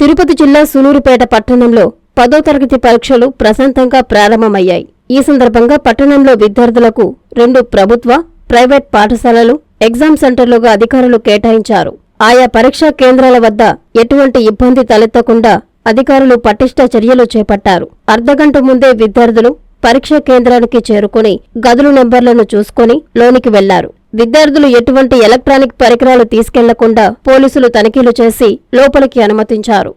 తిరుపతి జిల్లా సులూరుపేట పట్టణంలో పదో తరగతి పరీక్షలు ప్రశాంతంగా ప్రారంభమయ్యాయి. ఈ సందర్భంగా పట్టణంలో విద్యార్థులకు రెండు ప్రభుత్వ ప్రైవేట్ పాఠశాలలు ఎగ్జామ్ సెంటర్లుగా అధికారులు కేటాయించారు. ఆయా పరీక్షా కేంద్రాల వద్ద ఎటువంటి ఇబ్బంది తలెత్తకుండా అధికారులు పటిష్ట చర్యలు చేపట్టారు. అర్ధగంట ముందే విద్యార్థులు పరీక్షా కేంద్రానికి చేరుకుని గదులు నెంబర్లను చూసుకుని లోనికి వెళ్ళారు. విద్యార్థులు ఎటువంటి ఎలక్ట్రానిక్ పరికరాలు తీసుకెళ్ళకుండా పోలీసులు తనిఖీలు చేసి లోపలికి అనుమతించారు.